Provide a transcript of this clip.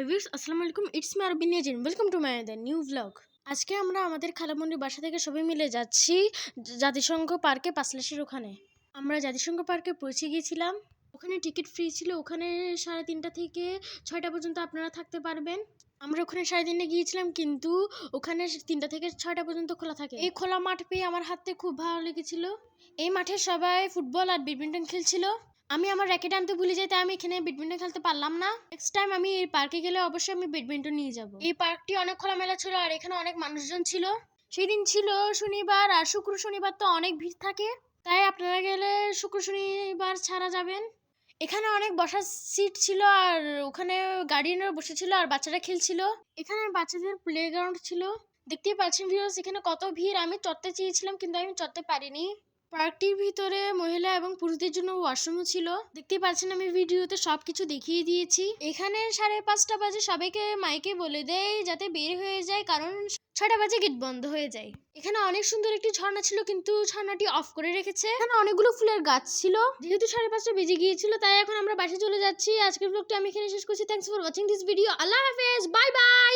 Reviews আসসালামু আলাইকুম it's me Arbin Niazin welcome to my the new blog আজকে আমরা আমাদের খালামন্ডির বাসা থেকে সবাই মিলে যাচ্ছি জাতিসংঘ পার্কে পাঁচলাশের ওখানে। আমরা জাতিসংঘ পার্কে পৌঁছে গিয়েছিলাম। ওখানে টিকিট ফ্রি ছিল। ওখানে সাড়ে তিনটা থেকে ছয়টা পর্যন্ত আপনারা থাকতে পারবেন। আমরা ওখানে সাড়ে তিনটে গিয়েছিলাম, কিন্তু ওখানে তিনটা থেকে ছয়টা পর্যন্ত খোলা থাকে। এই খোলা মাঠ পেয়ে আমার হাতে খুব ভালো লেগেছিল। এই মাঠে সবাই ফুটবল আর ব্যাডমিন্টন খেলছিল। আমি আমার র্যাকেট আনতে ভুলে যাই, তাই আমি এখানে ব্যাডমিন্টন খেলতে পারলাম না। নেক্সট টাইম আমি এই পার্কে গেলে অবশ্যই আমি ব্যাডমিন্টন নিয়ে যাব। এই পার্কটি অনেক খোলামেলা ছিল আর এখানে অনেক মানুষজন ছিল। সেই দিন ছিল শনিবার আর শুক্র শনিবার তো অনেক ভিড় থাকে। তাই আপনারা গেলে শুক্র শনিবার ছাড়া যাবেন। এখানে অনেক বসার সিট ছিল আর ওখানে গার্ডিয়ানরা বসেছিল আর বাচ্চারা খেলছিল। এখানে বাচ্চাদের প্লেগ্রাউন্ড ছিল। দেখতেই পাচ্ছেন ভিউয়ার্স এখানে কত ভিড়। আমি চড়তে চেয়েছিলাম কিন্তু আমি চড়তে পারিনি। পার্কটির ভিতরে মহিলা এবং পুরুষদের জন্য ওয়াশরুমও ছিল। দেখতেই পাচ্ছেন আমি ভিডিওতে সবকিছু দেখিয়ে দিয়েছি। এখানে সাড়ে পাঁচটা বাজে সবাইকে মাইকে বলে দেয় যাতে বের হয়ে যায়, কারণ ছটা বাজে গেট বন্ধ হয়ে যায়। এখানে অনেক সুন্দর একটি ঝর্ণা ছিল, কিন্তু ঝর্ণাটি অফ করে রেখেছে। এখানে অনেকগুলো ফুলের গাছ ছিল। যেহেতু সাড়ে পাঁচটা বেজে গিয়েছিল, তাই এখন আমরা বাসে চলে যাচ্ছি। আজকের ব্লগটি আমি এখানে শেষ করছি। Thanks for watching this video আল্লাহ হাফেজ। Bye bye